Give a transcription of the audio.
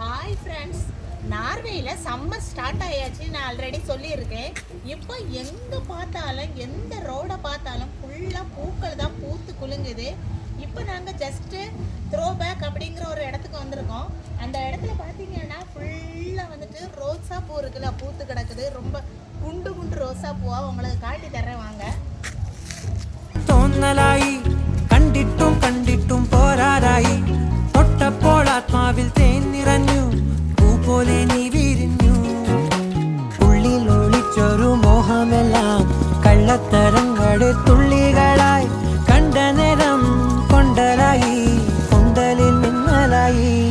Hi friends நார்வேயில் summer start ஆயாச்சு. நான் ஆல்ரெடி சொல்லியிருக்கேன். இப்போ எங்கே பார்த்தாலும் எந்த ரோடை பார்த்தாலும் ஃபுல்லாக பூக்கள் தான் பூத்து குலுங்குது. இப்போ நாங்கள் ஜஸ்ட்டு த்ரோ பேக் அப்படிங்கிற ஒரு இடத்துக்கு வந்திருக்கோம். அந்த இடத்துல பார்த்தீங்கன்னா ஃபுல்லாக வந்துட்டு ரோஸா பூ இருக்குல்ல பூத்து கிடக்குது. ரொம்ப குண்டு குண்டு ரோஸா பூவாக உங்களுக்கு காட்டி தர்றேன் வாங்க ഒരു മോഹമെല്ലാം വടി തുള്ളികളായി കണ്ട നേരം കൊണ്ടലായി കൊണ്ടലിൽ മിന്നലായി.